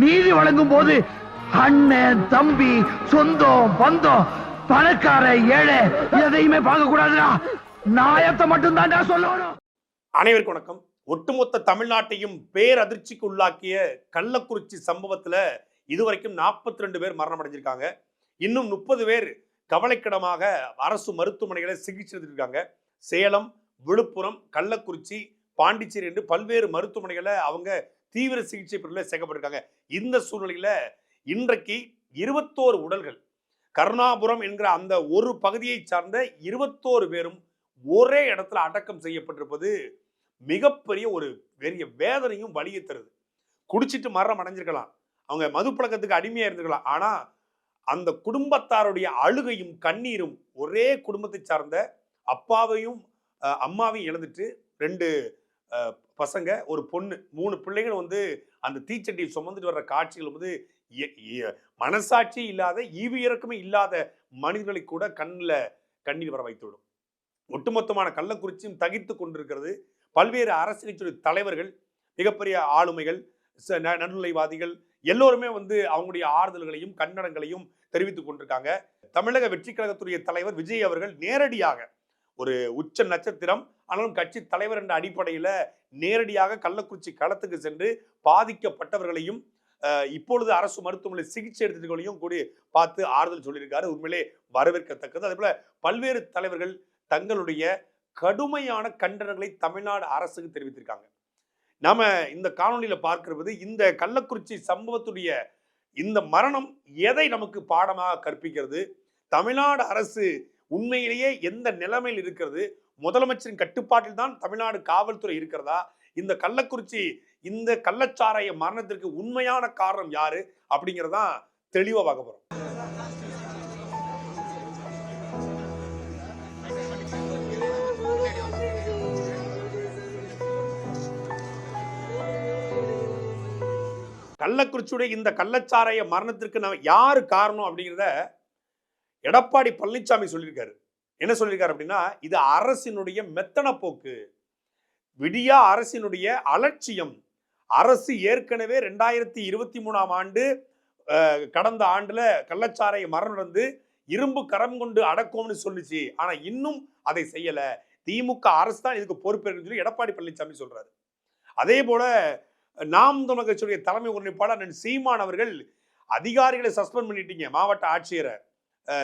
நீதி வழங்கும் போது அண்ணன் தம்பி சொந்தம் பந்தம் பணக்கார ஏழை எதையுமே பார்க்க கூடாதுடா நாயத்தை மட்டும் சொல்லணும். அனைவருக்கும் வணக்கம். ஒட்டுமொத்த தமிழ்நாட்டையும் பேரதிர்ச்சிக்கு உள்ளாக்கிய கள்ளக்குறிச்சி சம்பவத்துல இதுவரைக்கும் 42 ரெண்டு பேர் மரணம் அடைஞ்சிருக்காங்க இன்னும் முப்பது பேர் கவலைக்கிடமாக அரசு மருத்துவமனைகளை சிகிச்சை இருக்காங்க சேலம் விழுப்புரம் கள்ளக்குறிச்சி பாண்டிச்சேரி என்று பல்வேறு மருத்துவமனைகளை அவங்க தீவிர சிகிச்சை பிரிவில் சேர்க்கப்பட்டிருக்காங்க. இந்த சூழ்நிலையில் இன்றைக்கு இருபத்தோரு உடல்கள் கருணாபுரம் என்கிற அந்த ஒரு பகுதியை சார்ந்த இருபத்தோரு பேரும் ஒரே இடத்துல அடக்கம் செய்யப்பட்டிருப்பது மிகப்பெரிய ஒரு பெரிய வேதனையும் வலியை தருது. குடிச்சிட்டு மரணம் அடைஞ்சிருக்கலாம். அவங்க மது பழக்கத்துக்கு அடிமையாக இருந்திருக்கலாம். ஆனால் அந்த குடும்பத்தாருடைய அழுகையும் கண்ணீரும் ஒரே குடும்பத்தை சார்ந்த அப்பாவையும் அம்மாவையும் இழந்துட்டு ரெண்டு பசங்க ஒரு பொண்ணு மூணு பிள்ளைகள் வந்து அந்த தீச்சட்டியை சுமந்துட்டு வர்ற காட்சிகள் வந்து மனசாட்சி இல்லாத ஈவு இறக்கமே இல்லாத மனிதர்களை கூட கண்ணில் கண்ணீர் வர வைத்துவிடும் ஒட்டுமொத்தமான கள்ளக்குறிச்சியும் தகித்து கொண்டிருக்கிறது. பல்வேறு அரசியல் கட்சியுடைய தலைவர்கள் மிகப்பெரிய ஆளுமைகள் ச- ந- நடுநிலைவாதிகள் எல்லோருமே வந்து அவங்களுடைய ஆறுதல்களையும் கன்னடங்களையும் தெரிவித்துக் கொண்டிருக்காங்க. தமிழக வெற்றி கழகத்துடைய தலைவர் விஜய் அவர்கள் நேரடியாக ஒரு உச்ச நட்சத்திரம் ஆனாலும் கட்சி தலைவர் என்ற அடிப்படையில் நேரடியாக கள்ளக்குறிச்சி களத்துக்கு சென்று பாதிக்கப்பட்டவர்களையும் இப்பொழுது அரசு மருத்துவமனை சிகிச்சை எடுத்துக்களையும் கூடி பார்த்து ஆறுதல் சொல்லியிருக்காரு. உண்மையிலே வரவேற்கத்தக்கது. அதே போல பல்வேறு தலைவர்கள் தங்களுடைய கடுமையான கண்டனங்களை தமிழ்நாடு அரசுக்கு தெரிவித்திருக்காங்க. நாம இந்த காணொலியில பார்க்கிறது இந்த கள்ளக்குறிச்சி சம்பவத்துடைய இந்த மரணம் எதை நமக்கு பாடமாக கற்பிக்கிறது? தமிழ்நாடு அரசு உண்மையிலேயே எந்த நிலைமையில் இருக்கிறது? முதலமைச்சரின் கட்டுப்பாட்டில் தான் தமிழ்நாடு காவல்துறை இருக்கிறதா? இந்த கள்ளக்குறிச்சி இந்த கள்ளச்சாராய மரணத்திற்கு உண்மையான காரணம் யாரு? அப்படிங்கறதான் தெளிவா பார்க்க போறோம். கள்ளக்குறிச்சியுடைய இந்த கள்ளச்சாராய மரணத்திற்கு நம்ம யாரு காரணம் அப்படிங்கிறத எடப்பாடி பழனிசாமி சொல்லியிருக்காரு. என்ன சொல்லியிருக்காரு அப்படின்னா இது அரசினுடைய மெத்தன போக்கு. விடியா அரசினுடைய அலட்சியம். அரசு ஏற்கனவே ரெண்டாயிரத்தி இருபத்தி மூணாம் ஆண்டு கடந்த ஆண்டுல கள்ளச்சாரையை மரம் நடந்து இரும்பு கரம் கொண்டு அடக்கும்னு சொல்லிச்சு. ஆனா இன்னும் அதை செய்யல. திமுக அரசு தான் இதுக்கு பொறுப்பேற்குன்னு சொல்லி எடப்பாடி பழனிசாமி சொல்றாரு. அதே போல நாம் தமிழர் கட்சியுடைய தலைமை ஒருங்கிணைப்பாளர் சீமான் அவர்கள் அதிகாரிகளை சஸ்பெண்ட் பண்ணிட்டீங்க மாவட்ட ஆட்சியரை.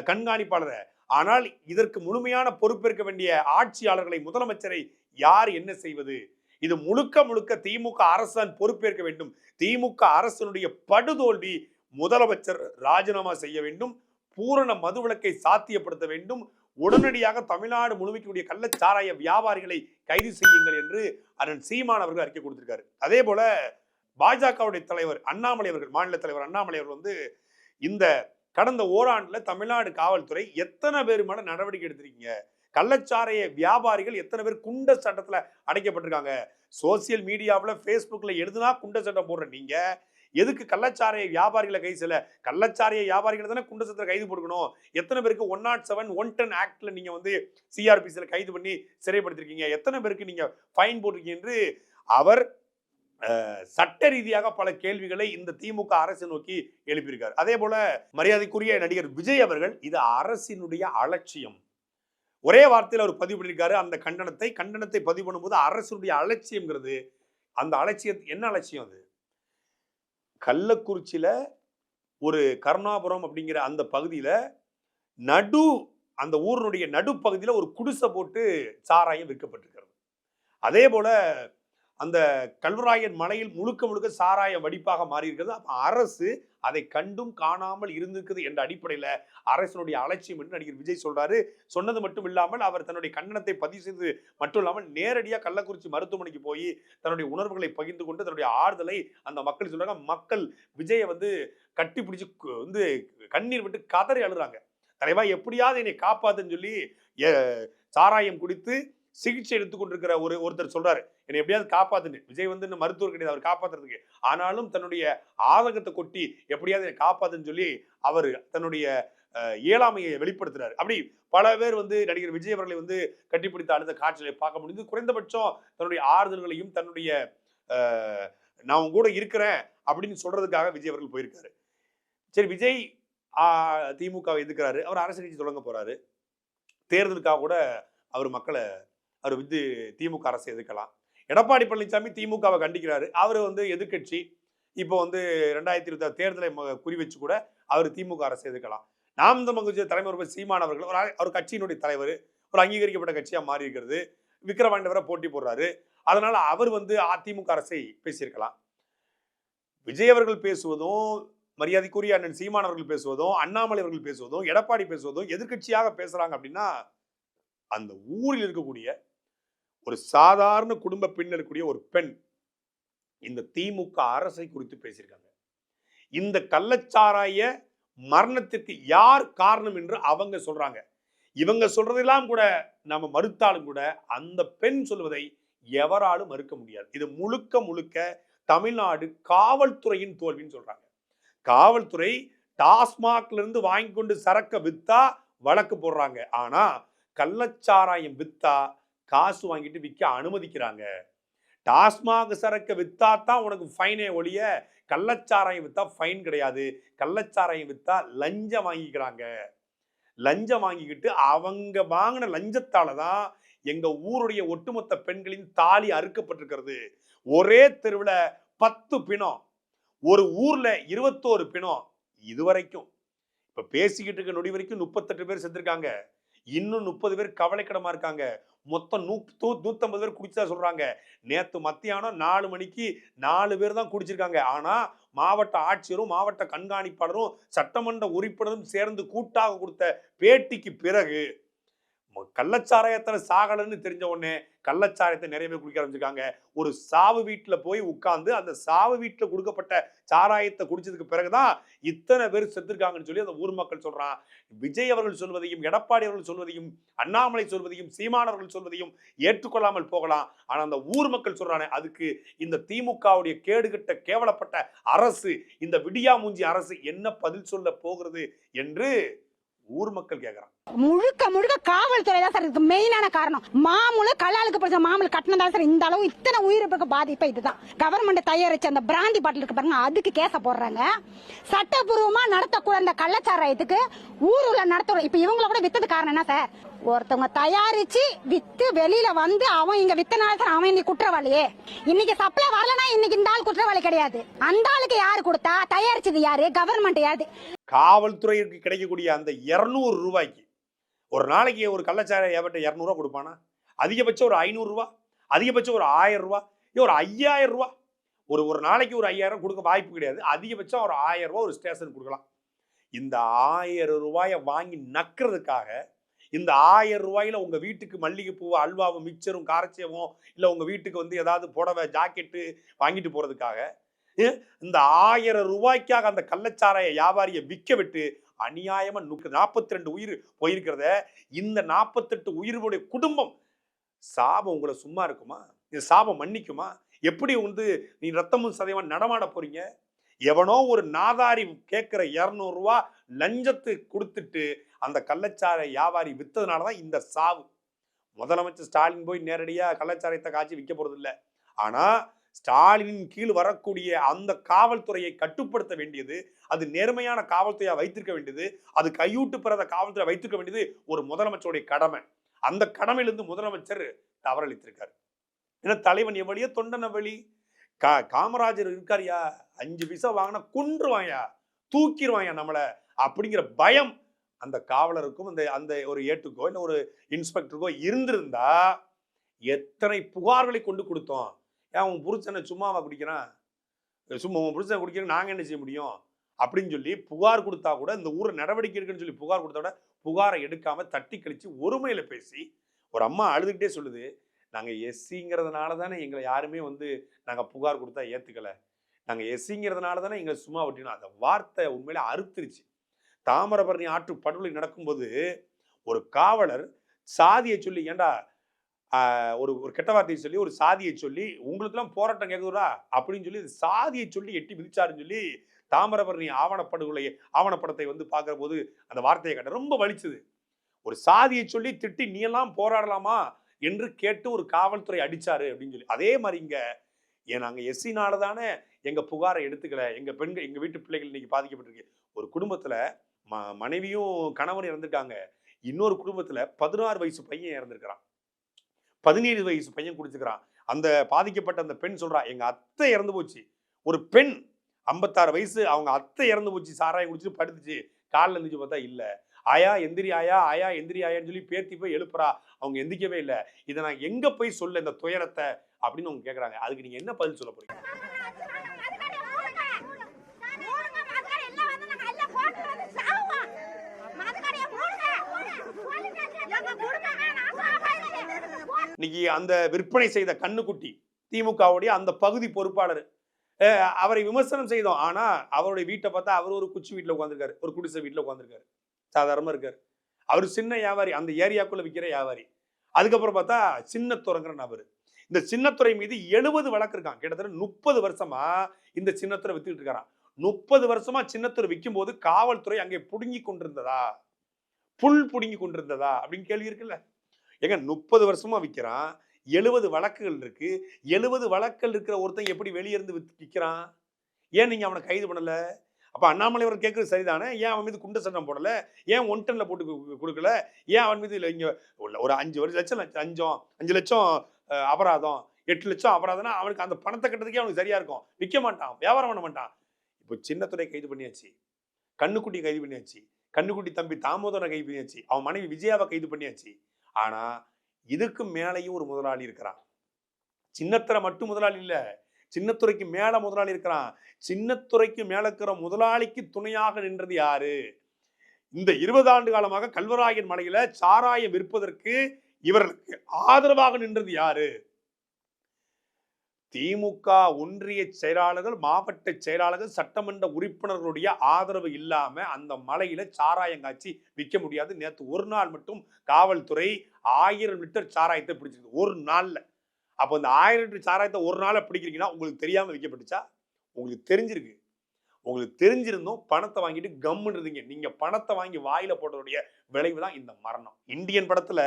கண்காணிப்பாளரை. ஆனால் இதற்கு முழுமையான பொறுப்பேற்க வேண்டிய ஆட்சியாளர்களை முதலமைச்சரை யார் என்ன செய்வது? இது முழுக்க முழுக்க திமுக அரசன் பொறுப்பேற்க வேண்டும். திமுக அரசனுடைய படுதோல்வி முதலமைச்சர் ராஜினாமா செய்ய வேண்டும். பூரண மதுவிலக்கை சாத்தியப்படுத்த வேண்டும். உடனடியாக தமிழ்நாடு முழுமைக்குரிய கள்ளச்சாராய வியாபாரிகளை கைது செய்யுங்கள் என்று அண்ணன் சீமான் அவர்கள் அறிக்கை கொடுத்திருக்காரு. அதே போல பாஜகவுடைய தலைவர் அண்ணாமலை அவர்கள் மாநில தலைவர் அண்ணாமலை அவர்கள் வந்து இந்த கடந்த ஓராண்டில் தமிழ்நாடு காவல்துறை எத்தனை பேர் மேலே நடவடிக்கை எடுத்திருக்கீங்க? கள்ளச்சாரைய வியாபாரிகள் எத்தனை பேர் குண்ட சட்டத்தில் அடைக்கப்பட்டிருக்காங்க? சோசியல் மீடியாவில் ஃபேஸ்புக்கில் எழுதுனா குண்ட சட்டம் போடுற நீங்க. எதுக்கு கள்ளச்சாரைய வியாபாரிகளை கைது செய்யல கள்ளச்சாரைய வியாபாரிகளை தானே குண்ட சட்டத்தில் கைது போடுக்கணும் எத்தனை பேருக்கு one nought seven one ten ஆக்டில் நீங்கள் வந்து சிஆர்பிசியில் கைது பண்ணி சிறைப்படுத்திருக்கீங்க? எத்தனை பேருக்கு நீங்கள் ஃபைன் போட்டிருக்கீங்க என்று அவர் சட்ட ரீதியாக பல கேள்விகளை இந்த திமுக அரசை நோக்கி எழுப்பியிருக்கார். அதே போல மரியாதைக்குரிய நடிகர் விஜய் அவர்கள் இது அரசினுடைய அலட்சியம். ஒரே வார்த்தையில் அவர் பதிவு பண்ணியிருக்காரு அந்த கண்டனத்தை. கண்டனத்தை பதிவு பண்ணும்போது அரசுடைய அலட்சியம்ங்கிறது அந்த அலட்சியம் என்ன அலட்சியம் அது? கள்ளக்குறிச்சியில் ஒரு கருணாபுரம் அப்படிங்கிற அந்த பகுதியில் நடு அந்த ஊரினுடைய நடுப்பகுதியில் ஒரு குடிசை போட்டு சாராயம் விற்கப்பட்டிருக்கிறது. அதே போல் அந்த கல்வராயன் மலையில் முழுக்க முழுக்க சாராய வடிப்பாக மாறி இருக்கிறது அரசு அதை கண்டும் காணாமல் இருந்திருக்குது என்ற அடிப்படையில் அரசினுடைய அலட்சியம் என்று நடிகர் விஜய் சொல்றாரு. சொன்னது மட்டும் இல்லாமல் அவர் தன்னுடைய கண்டனத்தை பதிவு செய்தது மட்டும் இல்லாமல் நேரடியாக கள்ளக்குறிச்சி மருத்துவமனைக்கு போய் தன்னுடைய உணர்வுகளை பகிர்ந்து கொண்டு தன்னுடைய ஆறுதலை அந்த மக்கள் சொல்றாங்க. மக்கள் விஜயை வந்து கட்டி வந்து கண்ணீர் விட்டு கதறி அழுறாங்க. தலைவா எப்படியாவது என்னை காப்பாத்துன்னு சொல்லி சாராயம் குடித்து சிகிச்சை எடுத்துக்கொண்டிருக்கிற ஒரு ஒருத்தர் சொல்றாரு என்னை எப்படியாவது காப்பாத்துன்னு. விஜய் வந்து இன்னும் மருத்துவர் கிடையாது அவர் காப்பாத்துறதுக்கு. ஆனாலும் தன்னுடைய ஆதகத்தை கொட்டி எப்படியாவது என்னை காப்பாத்துன்னு சொல்லி அவர் தன்னுடைய இயலாமையை வெளிப்படுத்துறாரு. அப்படி பல பேர் வந்து நடிகர் விஜய் அவர்களை வந்து கட்டிப்பிடித்த அழுத காட்சிகளை பார்க்க முடியுது குறைந்தபட்சம் தன்னுடைய ஆறுதல்களையும் தன்னுடைய நான் உங்க கூட இருக்கிறேன் அப்படின்னு சொல்றதுக்காக விஜய் அவர்கள் போயிருக்காரு. சரி விஜய் திமுகவை எதுக்கிறாரு அவர் அரசு கட்சி தொடங்க போறாரு. தேர்தலுக்காக கூட அவர் மக்களை அவர் வந்து திமுக அரசை எதுக்கலாம் எடப்பாடி பழனிசாமி திமுகவை கண்டிக்கிறாரு. அவர் வந்து எதிர்க்கட்சி. இப்போ வந்து ரெண்டாயிரத்தி இருபத்தி தேர்தலை ம- குறி வச்சு கூட அவர் திமுக அரசை எதுக்கலாம் நாம் தமிழ் கட்சி தலைவர் சீமான் அவர்கள் ஒரு அவர் கட்சியினுடைய தலைவர் ஒரு அங்கீகரிக்கப்பட்ட கட்சியாக மாறி இருக்கிறது. விக்ரவாண்டவரை போட்டி போடுறாரு. அதனால அவர் வந்து அதிமுக அரசை பேசியிருக்கலாம். விஜய் அவர்கள் பேசுவதும் மரியாதைக்குரிய அண்ணன் சீமான் அவர்கள் பேசுவதும் அண்ணாமலை அவர்கள் பேசுவதும் எடப்பாடி பேசுவதும் எதிர்க்கட்சியாக பேசுறாங்க அப்படின்னா அந்த ஊரில் இருக்கக்கூடிய ஒரு சாதாரண குடும்ப பெண் இருக்கக்கூடிய ஒரு பெண் இந்த திமுக அரசை குறித்து பேசியிருக்காங்க. இந்த கள்ளச்சாராய மரணத்திற்கு யார் காரணம் என்று அவங்க சொல்றாங்க. இவங்க சொல்றதெல்லாம் கூட நம்ம மறுத்தாலும் கூட அந்த பெண் சொல்வதை எவராலும் மறுக்க முடியாது. இது முழுக்க முழுக்க தமிழ்நாடு காவல்துறையின் தோல்வின்னு சொல்றாங்க. காவல்துறை டாஸ்மாக்ல இருந்து வாங்கி கொண்டு சரக்க வித்தா வழக்கு போடுறாங்க. ஆனா கள்ளச்சாராயம் வித்தா காசு வாங்கிட்டு விற்க அனுமதிக்கிறாங்க. டாஸ்மாக் சரக்கு வித்தா தான் உனக்கு ஃபைனே ஒழிய கள்ளச்சாராயம் வித்தா ஃபைன் கிடையாது. கள்ளச்சாராயம் வித்தா லஞ்சம் வாங்கிக்கிறாங்க. லஞ்சம் வாங்கிக்கிட்டு அவங்க வாங்கின லஞ்சத்தால தான் எங்க ஊருடைய ஒட்டுமொத்த பெண்களின் தாலி அறுக்கப்பட்டிருக்கிறது. ஒரே தெருவில் பத்து பிணம். ஒரு ஊர்ல இருபத்தோரு பிணம். இதுவரைக்கும் இப்ப பேசிக்கிட்டு இருக்க நொடி வரைக்கும் முப்பத்தெட்டு பேர் செத்துருக்காங்க. இன்னும் முப்பது பேர் கவலைக்கிடமா இருக்காங்க. மொத்தம் நூ நூத்தம்பது பேர் குடிச்சதா சொல்றாங்க. நேத்து மத்தியானம் நாலு மணிக்கு நாலு பேர் தான் குடிச்சிருக்காங்க. ஆனா மாவட்ட ஆட்சியரும் மாவட்ட கண்காணிப்பாளரும் சட்டமன்ற உறுப்பினரும் சேர்ந்து கூட்டாக கொடுத்த பேட்டிக்கு பிறகு கள்ளச்சாராயத்தில் சாகலன்னு தெரிஞ்ச உடனே கள்ளச்சாராயத்தை நிறைய பேர் குடிக்க ஆரம்பிச்சிருக்காங்க. ஒரு சாவு வீட்டில் போய் உட்கார்ந்து அந்த சாவு வீட்டில் கொடுக்கப்பட்ட சாராயத்தை குடிச்சதுக்கு பிறகுதான் இத்தனை பேர் செத்துருக்காங்கன்னு சொல்லி அந்த ஊர் மக்கள் சொல்றான். விஜய் அவர்கள் சொல்வதையும் எடப்பாடி அவர்கள் சொல்வதையும் அண்ணாமலை சொல்வதையும் சீமானவர்கள் சொல்வதையும் ஏற்றுக்கொள்ளாமல் போகலாம். ஆனால் அந்த ஊர் மக்கள் சொல்றானே அதுக்கு இந்த திமுகவுடைய கேடுகட்ட கேவலப்பட்ட அரசு இந்த விடியா மூஞ்சி அரசு என்ன பதில் சொல்ல போகிறது என்று ஊர் மக்கள் கேக்குறாங்க. முழுக்க முழுக்க காவல்துறை தான் சார் இதுக்கு மெயினான காரணம். மாமூல கல்லாளுக்கு பிடிச்ச மாமூல் கட்டினதா சார் இந்த அளவு இத்தனை உயிரிழப்புக்கு பாதிப்பு இதுதான். கவர்மெண்ட் தயாரிச்ச அந்த பிராந்தி பாட்டில் இருக்கு பாருங்க அதுக்கு கேச போடுறாங்க. சட்டப்பூர்வமா நடத்தக்கூட அந்த கள்ளச்சாராயத்துக்கு உள்ள நடத்துறோம். இப்ப இவங்கள கூட வித்தது காரணம் என்ன சார்? ஒருத்தவங்க தயாரிச்சு வித்து வெளியில வந்து அவன் இங்க வித்தனால தான் அவன் இன்னைக்கு குற்றவாளியே. இன்னைக்கு சப்ளை வரலனா இன்னைக்கு இந்த ஆள் குற்றவாளி கிடையாது. அந்த ஆளுக்கு யாரு கொடுத்தா? தயாரிச்சது யாரு? கவர்மெண்ட் யாரு? காவல்துறைக்கு கிடைக்கக்கூடிய அந்த இருநூறு ரூபாய்க்கு ஒரு நாளைக்கு ஒரு கள்ளச்சாராய ஏவட்ட இரநூறுவா கொடுப்பானா? அதிகபட்சம் ஒரு ஐநூறுரூவா அதிகபட்சம் ஒரு ஆயிரம் ரூபா இல்லை ஒரு ஐயாயிரம் ரூபா ஒரு ஒரு நாளைக்கு ஒரு ஐயாயிரம் கொடுக்க வாய்ப்பு கிடையாது. அதிகபட்சம் ஒரு ஆயிரம் ரூபா ஒரு ஸ்டேஷன் கொடுக்கலாம். இந்த ஆயிரம் ரூபாயை வாங்கி நக்கிறதுக்காக இந்த ஆயிரம் ரூபாயில உங்கள் வீட்டுக்கு மல்லிகைப்பூ அல்வாவும் மிக்சரும் காரச்சேவும் இல்லை உங்கள் வீட்டுக்கு வந்து ஏதாவது புடவை ஜாக்கெட்டு வாங்கிட்டு போகிறதுக்காக இந்த ஆயிரம் ரூபாய்க்காக அந்த கள்ளச்சாராய வியாபாரியை விற்க விட்டு அநியாயமாக நுக்கு நாற்பத்தி ரெண்டு உயிர் போயிருக்கிறத இந்த நாற்பத்தெட்டு உயிர்களுடைய குடும்பம் சாபம் உங்களை சும்மா இருக்குமா? இந்த சாபம் மன்னிக்குமா? எப்படி வந்து நீ ரத்தமும் சதைவா நடமாட போறீங்க? எவனோ ஒரு நாதாரி கேட்குற இரநூறுவா லஞ்சத்தை கொடுத்துட்டு அந்த கள்ளச்சார வியாபாரி விற்றதுனால தான் இந்த சாவு. முதலமைச்சர் ஸ்டாலின் போய் நேரடியாக கள்ளச்சாரத்தை காய்ச்சி விற்க போறது இல்லை ஸ்டாலினின் கீழ் வரக்கூடிய அந்த காவல்துறையை கட்டுப்படுத்த வேண்டியது அது நேர்மையான காவல்துறையாக வைத்திருக்க வேண்டியது அது கையூட்டு பெறாத காவல்துறை வைத்திருக்க வேண்டியது ஒரு முதலமைச்சருடைய கடமை. அந்த கடமையிலிருந்து முதலமைச்சர் தவறளித்திருக்காரு. ஏன்னா தலைவன் எவ்வளியோ தொண்டன் வழி. கா காமராஜர் இருக்காருயா அஞ்சு பைசா வாங்கினா கொன்றுவாயா தூக்கிடுவாயா நம்மளை அப்படிங்கிற பயம் அந்த காவலருக்கும் அந்த அந்த ஒரு ஏட்டுக்கோ இல்லை ஒரு இன்ஸ்பெக்டருக்கோ இருந்திருந்தா எத்தனை புகார்களை கொண்டு கொடுத்தோம்? ஏன் உன் புருஷனை சும்மாவா குடிக்கிறான் சும்மா உன் புருஷனை குடிக்கிறேன் நாங்கள் என்ன செய்ய முடியும்? அப்படின்னு சொல்லி புகார் கொடுத்தா கூட இந்த ஊர் நடவடிக்கை இருக்குன்னு சொல்லி புகார் கொடுத்தா கூட புகாரை எடுக்காம தட்டி கழிச்சு ஒருமையில பேசி ஒரு அம்மா அழுதுகிட்டே சொல்லுது நாங்கள் எஸ்சிங்கிறதுனால தானே எங்களை யாருமே வந்து நாங்கள் புகார் கொடுத்தா ஏற்றுக்கல நாங்கள் எஸ்சிங்கிறதுனால தானே எங்களை சும்மா விட்டினோம் அந்த வார்த்தை உண்மையில அறுத்துருச்சு. தாமிரபரணி ஆற்று படுகொலை நடக்கும்போது ஒரு காவலர் சாதியை சொல்லி ஏண்டா ஒரு ஒரு கெட்ட வார்த்தையை சொல்லி ஒரு சாதியை சொல்லி உங்களுக்கெல்லாம் போராட்டம் கேட்குதுடா அப்படின்னு சொல்லி சாதியை சொல்லி எட்டி மிதிச்சாருன்னு சொல்லி தாமிரபரணி ஆவணப்படுகொலை ஆவணப்படத்தை வந்து பார்க்குற போது அந்த வார்த்தையை கேட்ட ரொம்ப வலிச்சுது. ஒரு சாதியை சொல்லி திட்டி நீ எல்லாம் போராடலாமா? என்று கேட்டு ஒரு காவல்துறை அடிச்சாரு அப்படின்னு சொல்லி. அதே மாதிரி இங்கே ஏன் நாங்கள் எஸ்சினால தானே எங்கள் புகாரை எடுத்துக்கல. எங்கள் பெண்கள் எங்கள் வீட்டு பிள்ளைகள் இன்னைக்கு பாதிக்கப்பட்டிருக்கு. ஒரு குடும்பத்தில் ம மனைவியும் கணவர் இறந்துட்டாங்க இன்னொரு குடும்பத்தில் பதினாறு வயசு பையன் இறந்துருக்கிறான். பதினேழு வயசு பையன் குடிச்சுக்கிறான். அந்த பாதிக்கப்பட்ட அந்த பெண் சொல்றா எங்க அத்தை இறந்து போச்சு. ஒரு பெண் ஐம்பத்தாறு வயசு அவங்க அத்தை இறந்து போச்சு சாராயம் குடிச்சிட்டு படுத்துச்சு. காலில் எழுந்திரிச்சு பார்த்தா இல்ல. ஆயா எந்திரி ஆயா ஆயா எந்திரி ஆயான்னு சொல்லி பேத்தி போய் எழுப்புறா. அவங்க எந்திக்கவே இல்லை. இதை நான் எங்க போய் சொல்ல இந்த துயரத்தை? அப்படின்னு அவங்க கேட்குறாங்க அதுக்கு நீங்க என்ன பதில் சொல்ல போறீங்க? இன்னைக்கு அந்த விற்பனை செய்த கண்ணுக்குட்டி திமுகவுடைய அந்த பகுதி பொறுப்பாளர் அவரை விமர்சனம் செய்தோம். ஆனா அவருடைய வீட்டை பார்த்தா அவர் ஒரு குச்சி வீட்டில் உட்காந்துருக்காரு ஒரு குடிசை வீட்டில் உட்காந்துருக்காரு சாதாரணமா இருக்காரு. அவர் சின்ன வியாபாரி அந்த ஏரியாக்குள்ள விற்கிற வியாபாரி. அதுக்கப்புறம் பார்த்தா சின்னத்துறைங்கிற நபர் இந்த சின்னத்துறை மீது எழுபது வழக்கு இருக்கான். கிட்டத்தட்ட முப்பது வருஷமா இந்த சின்னத்துறை வித்துக்கிட்டு இருக்காராம். முப்பது வருஷமா சின்னத்துறை விற்கும் போது காவல்துறை அங்கே புடுங்கி கொண்டிருந்ததா? புல் புடுங்கி கொண்டிருந்ததா? அப்படின்னு கேள்வி இருக்குல்ல. ஏங்க முப்பது வருஷமா விற்கிறான் எழுபது வழக்குகள் இருக்கு. எழுபது வழக்குகள் இருக்கிற ஒருத்தன் எப்படி வெளியே இருந்து விற்கிறான் ஏன் நீங்க அவனை கைது பண்ணல? அப்ப அண்ணாமலை அவர் கேட்கறது சரிதானே? ஏன் அவன் மீது குண்ட சட்டம் போடல? ஏன் ஒன் போட்டு கொடுக்கல? ஏன் அவன் மீது இல்லை இங்கே ஒரு அஞ்சு ஒரு லட்சம் லட்சம் அஞ்சம் அஞ்சு லட்சம் அபராதம் எட்டு லட்சம் அபராதம்னா அவனுக்கு அந்த பணத்தை கட்டுறதுக்கே அவனுக்கு சரியா இருக்கும். விற்க மாட்டான் வியாபாரம் பண்ண மாட்டான். இப்போ சின்னத்துறை கைது பண்ணியாச்சு. கண்ணுக்குட்டி கைது பண்ணியாச்சு. கண்ணுக்குட்டி தம்பி தாமோதரனை கைது பண்ணியாச்சு. அவன் மனைவி விஜயாவை கைது பண்ணியாச்சு. ஆனா இதுக்கு மேலேயும் ஒரு முதலாளி இருக்கிறான். சின்னத்துறை மட்டும் முதலாளி இல்லை. சின்னத்துறைக்கு மேல முதலாளி இருக்கிறான். சின்னத்துறைக்கு மேல இருக்கிற முதலாளிக்கு துணையாக நின்றது யாரு? இந்த இருபது ஆண்டு காலமாக கல்வராயன் மலையில சாராயம் விற்பதற்கு இவர்களுக்கு ஆதரவாக நின்றது யாரு? திமுக ஒன்றிய செயலாளர்கள் மாவட்ட செயலாளர்கள் சட்டமன்ற உறுப்பினர்களுடைய ஆதரவு இல்லாம அந்த மலையில சாராயம் காய்ச்சி விற்க முடியாது. நேற்று ஒரு நாள் மட்டும் காவல்துறை ஆயிரம் லிட்டர் சாராயத்தை பிடிச்சிருக்கு. ஒரு நாள்ல. அப்போ இந்த ஆயிரம் லிட்டர் சாராயத்தை ஒரு நாள்ல பிடிக்கிறீங்கன்னா உங்களுக்கு தெரியாம விற்கப்பட்டுச்சா உங்களுக்கு தெரிஞ்சிருக்கு. உங்களுக்கு தெரிஞ்சிருந்தும் பணத்தை வாங்கிட்டு கம்முன்னு இருந்தீங்க நீங்க பணத்தை வாங்கி வாயில போடுறதுடைய விளைவு தான் இந்த மரணம். இந்தியன் படத்துல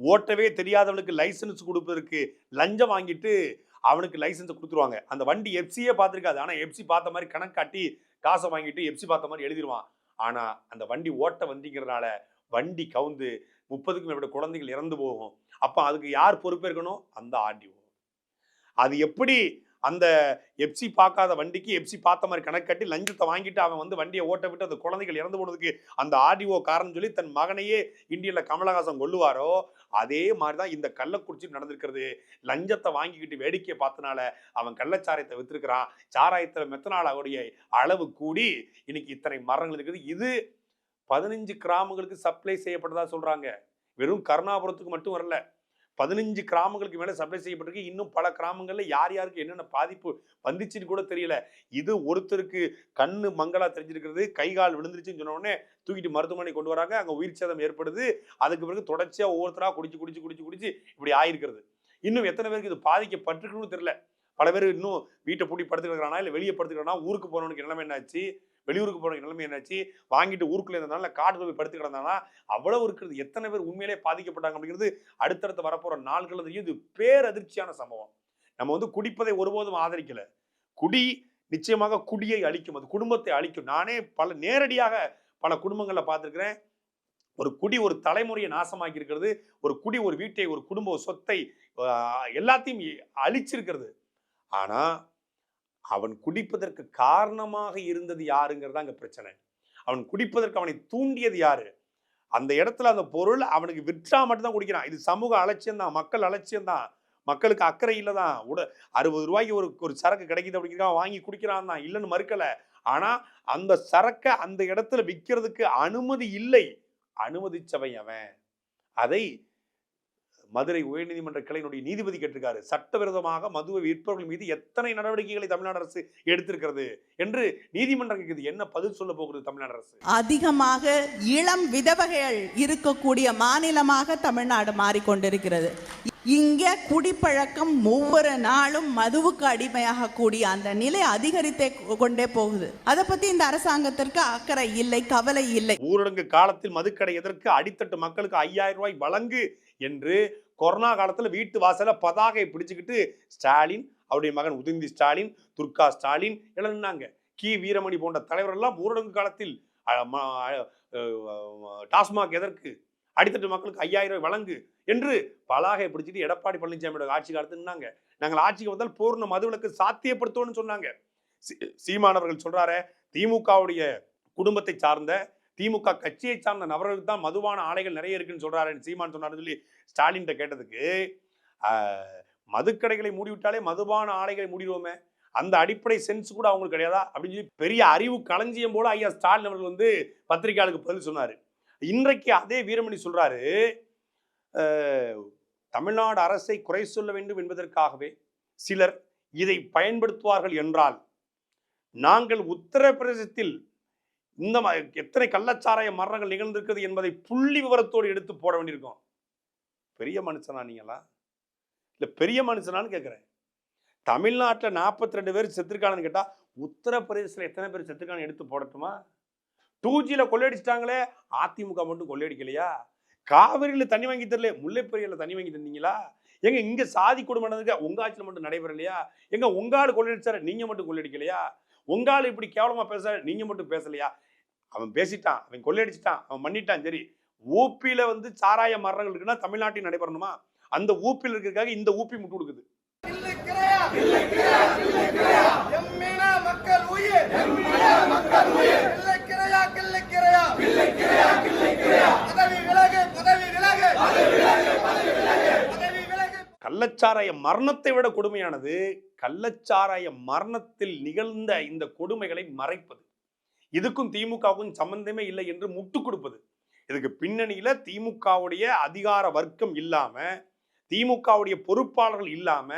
ஓட்டவே தெரியாதவனுக்கு லைசன்ஸ் கொடுப்பதற்கு லஞ்சம் வாங்கிட்டு அவனுக்கு லைசன்ஸ் கொடுத்துருவாங்க. அந்த வண்டி எப்சியே பார்த்துருக்காது. ஆனால் எப்சி பார்த்த மாதிரி கணக்கு காட்டி காசை வாங்கிட்டு எப்சி பார்த்த மாதிரி எழுதிடுவான் ஆனால் அந்த வண்டி ஓட்ட வண்டிங்கிறதுனால வண்டி கவுந்து முப்பதுக்கும் மேற்பட்ட குழந்தைகள் இறந்து போகும். அப்போ அதுக்கு யார் பொறுப்பேற்கணும்? அந்த ஆர்டிஓ. அது எப்படி அந்த எப்சி பார்க்காத வண்டிக்கு எப்சி பார்த்த மாதிரி கணக்கு கட்டி லஞ்சத்தை வாங்கிட்டு அவன் வந்து வண்டியை ஓட்ட விட்டு அந்த குழந்தைகள் இறந்து போனதுக்கு அந்த ஆர்டிஓ காரணம் சொல்லி தன் மகனையே இந்தியில் கமலஹாசன் கொள்ளுவாரோ அதே மாதிரி தான் இந்த கள்ளக்குறிச்சி நடந்திருக்கிறது. லஞ்சத்தை வாங்கிக்கிட்டு வேடிக்கையை பார்த்தனால அவன் கள்ளச்சாராயத்தை வித்துருக்கிறான். சாராயத்தில் மெத்தனால் அவருடைய அளவு கூடி இன்னைக்கு இத்தனை மரங்கள் இருக்குது. இது பதினஞ்சு கிராமங்களுக்கு சப்ளை செய்யப்பட்டதா சொல்றாங்க. வெறும் கருணாபுரத்துக்கு மட்டும் வரல. பதினஞ்சு கிராமங்களுக்கு மேலே சப்ளை செய்யப்பட்டிருக்கு. இன்னும் பல கிராமங்களில் யார் யாருக்கு என்னென்ன பாதிப்பு வந்துச்சுன்னு கூட தெரியல. இது ஒருத்தருக்கு கண்ணு மங்களா தெரிஞ்சிருக்கிறது. கை கால் விழுந்துருச்சுன்னு சொன்ன உடனே தூக்கிட்டு மருத்துவமனை கொண்டு வராங்க. அங்கே உயிர் சேதம் ஏற்படுது. அதுக்கு பிறகு தொடர்ச்சியாக ஒவ்வொருத்தராக குடிச்சு குடிச்சு குடிச்சு குடிச்சு இப்படி ஆயிருக்கிறது. இன்னும் எத்தனை பேருக்கு இது பாதிக்கப்பட்டிருக்குன்னு தெரியல. பல பேர் இன்னும் வீட்டை பூட்டி படுத்துக்கிறானா இல்லை வெளியே படுத்துக்கிறானா ஊருக்கு போனவனுக்கு நிலைமை என்னாச்சு? வெளியூருக்கு போகிற நிலைமை என்னாச்சு? வாங்கிட்டு ஊருக்குள்ளே இருந்தாலும் காட்டுல போய் படுத்து கிடந்தானா? அவ்வளவு இருக்கிறது. எத்தனை பேர் உண்மையிலே பாதிக்கப்பட்டாங்க அப்படிங்கிறது அடுத்தடுத்து வரப்போகிற நாள்கள் தெரியும். இது பேரதிர்ச்சியான சம்பவம். நம்ம வந்து குடிப்பதை ஒருபோதும் ஆதரிக்கலை. குடி நிச்சயமாக குடியை அழிக்கும். அது குடும்பத்தை அழிக்கும். நானே பல நேரடியாக பல குடும்பங்களில் பார்த்துருக்கிறேன். ஒரு குடி ஒரு தலைமுறையை நாசமாக்கி இருக்கிறது ஒரு குடி ஒரு வீட்டை ஒரு குடும்ப சொத்தை எல்லாத்தையும் அழிச்சிருக்கிறது. ஆனால் அவன் குடிப்பதற்கு காரணமாக இருந்தது யாருங்கிறது அங்கே பிரச்சனை. அவன் குடிப்பதற்கு அவனை தூண்டியது யாரு? அந்த இடத்துல அந்த பொருள் அவனுக்கு விற்றா மட்டும்தான் குடிக்கிறான். இது சமூக அலட்சியம்தான் மக்கள் அலட்சியம்தான். மக்களுக்கு அக்கறை இல்லை தான் உட அறுபது ரூபாய்க்கு ஒரு ஒரு சரக்கு கிடைக்குது அப்படிங்கிறா வாங்கி குடிக்கிறான் தான். இல்லைன்னு மறுக்கலை. ஆனால் அந்த சரக்கை அந்த இடத்துல விற்கிறதுக்கு அனுமதி இல்லை. அனுமதிச்சவை அவன் அதை மதுரை உயர்நீதிமன்ற கிளையினுடைய நீதிபதி கேட்டிருக்காரு. சட்டவிரோதமாக மதுவை விற்பவர்கள் மீது எத்தனை நடவடிக்கைகளை தமிழ்நாடு அரசு எடுத்திருக்கிறது என்று நீதிமன்றம் கேட்குது என்ன பதில் சொல்ல போகிறது தமிழ்நாடு அரசு? அதிகமாக இளம் விதவைகள் இருக்கக்கூடிய மாநிலமாக தமிழ்நாடு மாறிக்கொண்டிருக்கிறது. இங்க குடிப்பழக்கம் ஒவ்வொரு நாளும் மதுவுக்கு அடிமையாக கூடிய அந்த நிலை அதிகரித்தே கொண்டே போகுது. அதை பத்தி இந்த அரசாங்கத்திற்கு அக்கறை இல்லை கவலை இல்லை. ஊரடங்கு காலத்தில் மதுக்கடை எதற்கு அடித்தட்டு மக்களுக்கு ஐயாயிரம் ரூபாய் வழங்கு என்று கொரோனா காலத்தில் வீட்டு வாசல்ல பதாகை பிடிச்சுக்கிட்டு ஸ்டாலின் அவருடைய மகன் உதயநிதி ஸ்டாலின் துர்கா ஸ்டாலின் எல்லாம் நின்னாங்க. கி. வீரமணி போன்ற தலைவரெல்லாம் ஊரடங்கு காலத்தில் டாஸ்மாக் எதற்கு? அடித்தட்டு மக்களுக்கு ஐயாயிரம் ரூபாய் வழங்கு என்று பலாகை பிடிச்சிட்டு எடப்பாடி பழனிசாமியோட ஆட்சி காலத்தில் நின்னாங்க. நாங்கள் ஆட்சிக்கு வந்தால் பூர்ண மதுவிலக்கு சாத்தியப்படுத்துவோம்னு சொன்னாங்க. சீமானவர்கள் சொல்றாரு திமுகவுடைய குடும்பத்தை சார்ந்த திமுக கட்சியை சார்ந்த நபர்களுக்கு தான் மதுவான ஆலைகள் நிறைய இருக்குன்னு சொல்றாரு சீமான் சொன்னார்னு சொல்லி ஸ்டாலின் கேட்டதுக்கு மதுக்கடைகளை மூடிவிட்டாலே மதுபான ஆலைகளை மூடிடுவோமே. அந்த அடிப்படை சென்ஸ் கூட அவங்களுக்கு கிடையாதா? அப்படின்னு சொல்லி பெரிய அறிவு களஞ்சியம் போல ஐயா ஸ்டாலின் அவர்கள் வந்து பத்திரிகையாளருக்கு பதில் சொன்னார். இன்றைக்கு அதே வீரமணி சொல்றாரு தமிழ்நாடு அரசை குறை சொல்ல வேண்டும் என்பதற்காகவே சிலர் இதை பயன்படுத்துவார்கள் என்றால் நாங்கள் உத்தரப்பிரதேசத்தில் இந்த எத்தனை கள்ளச்சாராய மரணங்கள் நிகழ்ந்திருக்குது என்பதை புள்ளி விவரத்தோடு எடுத்து போட வேண்டியிருக்கும். பெரிய மனுஷனா நீங்களா இல்லை பெரிய மனுஷனான்னு கேட்குறேன். தமிழ்நாட்டில் நாற்பத்தி ரெண்டு பேர் செத்துருக்காங்கன்னு கேட்டால் உத்தரப்பிரதேசத்தில் எத்தனை பேர் செத்துருக்கான்னு எடுத்து போடட்டுமா? டூ ஜியில் கொள்ளையடிச்சிட்டாங்களே அதிமுக மட்டும் கொள்ளையடிக்கலையா? காவிரியில் தண்ணி வாங்கி தரல முல்லைப்பெரியில் தண்ணி வாங்கி தந்தீங்களா? எங்க இங்க சாதி குடும்பம் நடந்ததுக்கு உங்க ஆட்சியில் மட்டும் நடைபெறலையா? எங்க உங்க ஆளு கொள்ளையடிச்சாரு நீங்க மட்டும் கொள்ளையடிக்கலையா? உங்க ஆளு இப்படி கேவலமா பேசுறாரு நீங்க மட்டும் பேசலையா? அவன் பேசிட்டான் அவன் கொள்ளையடிச்சிட்டான் அவன் பண்ணிட்டான் சரி. ஊப்பியில வந்து சாராய மரணங்கள் இருக்குன்னா தமிழ்நாட்டில் நடைபெறணுமா? அந்த ஊப்பியில் இருக்கிறதுக்காக இந்த ஊப்பி முட்டு கொடுக்குது. கள்ளச்சாராய மரணத்தை விட கொடுமையானது கள்ளச்சாராய மரணத்தில் நிகழ்ந்த இந்த கொடுமைகளை மறைப்பது. இதுக்கும் திமுகவுக்கும் சம்பந்தமே இல்லை என்று முட்டு கொடுப்பது. இதுக்கு பின்னணியில திமுகவுடைய அதிகார வர்க்கம் இல்லாம திமுகவுடைய பொறுப்பாளர்கள் இல்லாம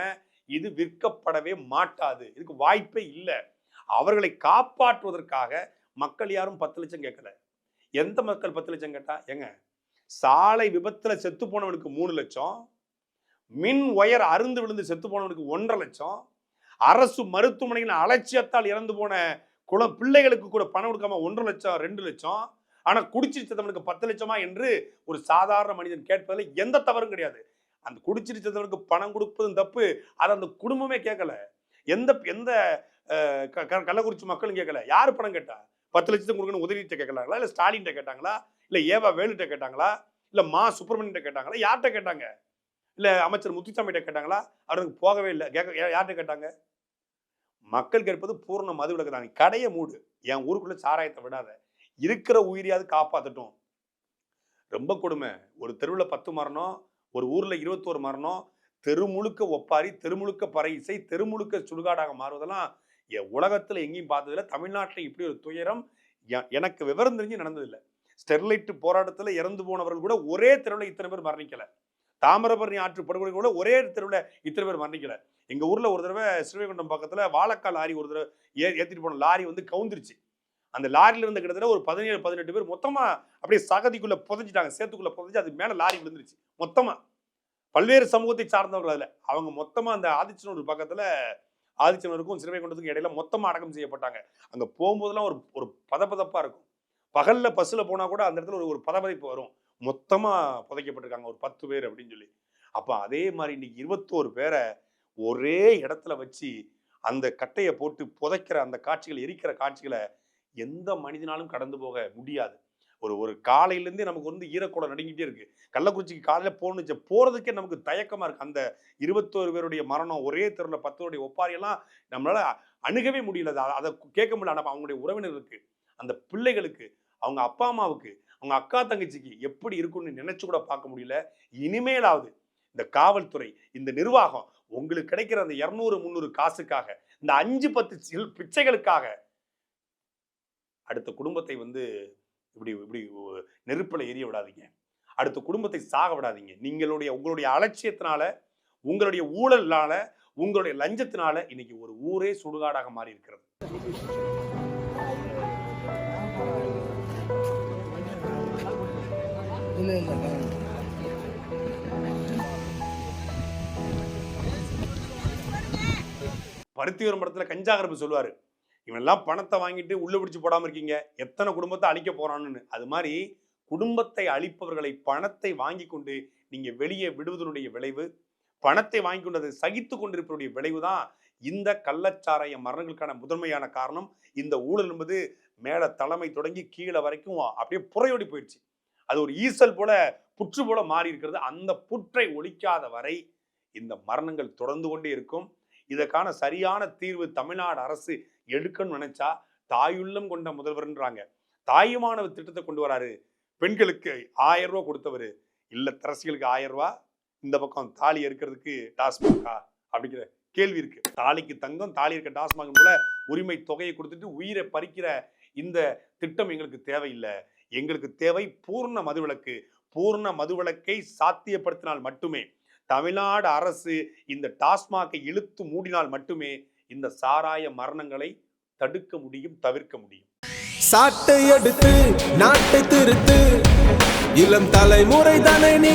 இது விற்கப்படவே மாட்டாது. இதுக்கு வாய்ப்பே இல்லை. அவர்களை காப்பாற்றுவதற்காக மக்கள் யாரும் பத்து லட்சம் கேட்கல. எந்த மக்கள் பத்து லட்சம் கேட்டா? ஏங்க சாலை விபத்துல செத்து போனவனுக்கு மூணு லட்சம் மின் ஒயர் அருந்து விழுந்து செத்து போனவனுக்கு ஒன்றரை லட்சம் அரசு மருத்துவமனையில் அலட்சியத்தால் இறந்து போன குளம் பிள்ளைகளுக்கு கூட பணம் கொடுக்காம ஒன்றரை லட்சம் ரெண்டு லட்சம். ஆனால் குடிச்சிட்டு பத்து லட்சமா என்று ஒரு சாதாரண மனிதன் கேட்பதில் எந்த தவறும் கிடையாது. அந்த குடிச்சிட்டு பணம் கொடுப்பதும் தப்பு. அதை அந்த குடும்பமே கேட்கல. எந்த எந்த க- க- கள்ளக்குறிச்சி மக்களும் கேட்கல. யார் பணம் கேட்டா? பத்து லட்சத்துக்கு கொடுக்கணும் உதவிட்ட கேட்கலாங்களா? இல்லை ஸ்டாலின்கிட்ட கேட்டாங்களா? இல்லை ஏவா வேலுட்ட கேட்டாங்களா? இல்லை மா சுப்பிரமணியன்ட்ட கேட்டாங்களா? யார்கிட்ட கேட்டாங்க? இல்ல அமைச்சர் முத்துசாமிகிட்ட கேட்டாங்களா? அவருக்கு போகவே இல்லை. கேட்க யார்கிட்ட கேட்டாங்க? மக்கள் கேட்பது பூர்ண மது விளக்கு தான். கடையை மூடு. என் ஊருக்குள்ள சாராயத்தை விடாத. இருக்கிற உயிரியாவது காப்பாத்தட்டும். ரொம்ப கொடுமை. ஒரு தெருவில் பத்து மரணம் ஒரு ஊர்ல இருபத்தோரு மரணம் தெருமுழுக்க ஒப்பாரி தெருமுழுக்க பறை இசை தெருமுழுக்க சுடுகாடாக மாறுவதெல்லாம் என் உலகத்துல எங்கேயும் பார்த்ததில்ல. தமிழ்நாட்டில் இப்படி ஒரு துயரம் எ- எனக்கு விவரம் தெரிஞ்சு நடந்ததில்லை. ஸ்டெர்லைட் போராட்டத்தில் இறந்து போனவர்கள் கூட ஒரே தெருவில் இத்தனை பேர் மரணிக்கலை. தாமிரபரணி ஆற்று படுகொலை கூட ஒரே தெருவில் இத்தனை பேர் மரணிக்கல. எங்கள் ஊரில் ஒரு தடவை ஸ்ரீவைகுண்டம் பக்கத்தில் வாழக்கால் லாரி ஒரு தடவை ஏ ஏற்றிட்டு போன லாரி வந்து கவுந்துருச்சு. அந்த லாரியில இருந்த கிட்டத்தட்ட ஒரு பதினேழு பதினெட்டு பேர் மொத்தமாக அப்படியே சகதிக்குள்ளே புதைஞ்சிட்டாங்க. சேத்துக்குள்ளே புதஞ்சி அது மேலே லாரி விழுந்துருச்சு. மொத்தமாக பல்வேறு சமூகத்தை சார்ந்தவர்கள் அதில். அவங்க மொத்தமாக அந்த ஆதிச்சனூர் பக்கத்துல ஆதிச்சனூருக்கும் சிறுவைகுண்டத்துக்கும் இடையில மொத்தமாக அடக்கம் செய்யப்பட்டாங்க. அங்கே போகும்போதெல்லாம் ஒரு ஒரு பதப்பதப்பாக இருக்கும். பகலில் பஸ்ஸில் போனால் கூட அந்த இடத்துல ஒரு ஒரு பதப்பதைப்பு வரும். மொத்தமாக புதைக்கப்பட்டிருக்காங்க. ஒரு பத்து பேர் அப்படின்னு சொல்லி. அப்போ அதே மாதிரி இன்னைக்கு இருபத்தோரு பேரை ஒரே இடத்துல வச்சு அந்த கட்டையை போட்டு புதைக்கிற அந்த காட்சிகள் எரிக்கிற காட்சிகளை எந்த மனிதனாலும் கடந்து போக முடியாது. ஒரு ஒரு காலையிலேருந்தே நமக்கு வந்து ஈரக்கூடம் நடுங்கிட்டே இருக்கு. கள்ளக்குறிச்சிக்கு காலையில் போகணுச்சு போகிறதுக்கே நமக்கு தயக்கமாக இருக்கு. அந்த இருபத்தோரு பேருடைய மரணம் ஒரே தெருவில் பத்தருடைய ஒப்பாரியெல்லாம் நம்மளால் அணுகவே முடியல. அதை அதை கேட்க முடியல. ஆனால் அவங்களுடைய உறவினர்களுக்கு அந்த பிள்ளைகளுக்கு அவங்க அப்பா அம்மாவுக்கு அவங்க அக்கா தங்கச்சிக்கு எப்படி இருக்கும்னு நினைச்சு கூட பார்க்க முடியல. இனிமேலாவது இந்த காவல்துறை இந்த நிர்வாகம் உங்களுக்கு கிடைக்கிற அந்த இரநூறு முந்நூறு காசுக்காக இந்த அஞ்சு பத்து பிச்சைகளுக்காக அடுத்த குடும்பத்தை வந்து இப்படி இப்படி நெருப்பில் எரிய விடாதீங்க. அடுத்த குடும்பத்தை சாக விடாதீங்க. நீங்களுடைய உங்களுடைய அலட்சியத்தினால உங்களுடைய ஊழல்னால உங்களுடைய லஞ்சத்தினால இன்னைக்கு ஒரு ஊரே சுடுகாடாக மாறி இருக்கிறது பருத்திவரம் படத்தில் கஞ்சாகரப்பு சொல்லுவார். இவனெல்லாம் பணத்தை வாங்கிட்டு உள்ளே பிடிச்சி போடாமல் இருக்கீங்க. எத்தனை குடும்பத்தை அழிக்க போகிறான்னு அது மாதிரி குடும்பத்தை அழிப்பவர்களை பணத்தை வாங்கி கொண்டு நீங்கள் வெளியே விடுவதனுடைய விளைவு பணத்தை வாங்கி கொண்டதை சகித்து கொண்டிருப்பவருடைய விளைவுதான் இந்த கள்ளச்சாராய மரணங்களுக்கான முதன்மையான காரணம். இந்த ஊழல் என்பது மேலே தலைமை தொடங்கி கீழே வரைக்கும் அப்படியே புறையோடி போயிடுச்சு. அது ஒரு ஈசல் போல புற்று போல மாறி இருக்கிறது அந்த புற்றை ஒழிக்காத வரை இந்த மரணங்கள் தொடர்ந்து கொண்டே இருக்கும். இதற்கான சரியான தீர்வு தமிழ்நாடு அரசு எடுக்கணும்னு நினைச்சா தாயுள்ளம் கொண்ட முதல்வர்ன்றாங்க. தாயுமானவர் திட்டத்தை கொண்டு வராரு. பெண்களுக்கு ஆயிரம் ரூபா கொடுத்தவர். இல்லத்தரசிகளுக்கு ஆயிரம் ரூபா இந்த பக்கம் தாலி இருக்கிறதுக்கு டாஸ்மாகா அப்படிங்கிற கேள்வி இருக்கு. தாலிக்கு தங்கம் தாலி இருக்க டாஸ்மாக போல உரிமை தொகையை கொடுத்துட்டு உயிரை பறிக்கிற இந்த திட்டம் எங்களுக்கு தேவையில்லை. எங்களுக்கு தேவை பூர்ண மதுவிலக்கு. பூர்ண மதுவிலக்கை சாத்தியப்படுத்தினால் மட்டுமே தமிழ்நாடு அரசு இந்த டாஸ்மாகை இழுத்து மூடினால் மட்டுமே இந்த சாராய மரணங்களை தடுக்க முடியும் தவிர்க்க முடியும். சாட்டை எடுத்து நாட்டை திருத்து. இளம் தலைமுறை தானே நீ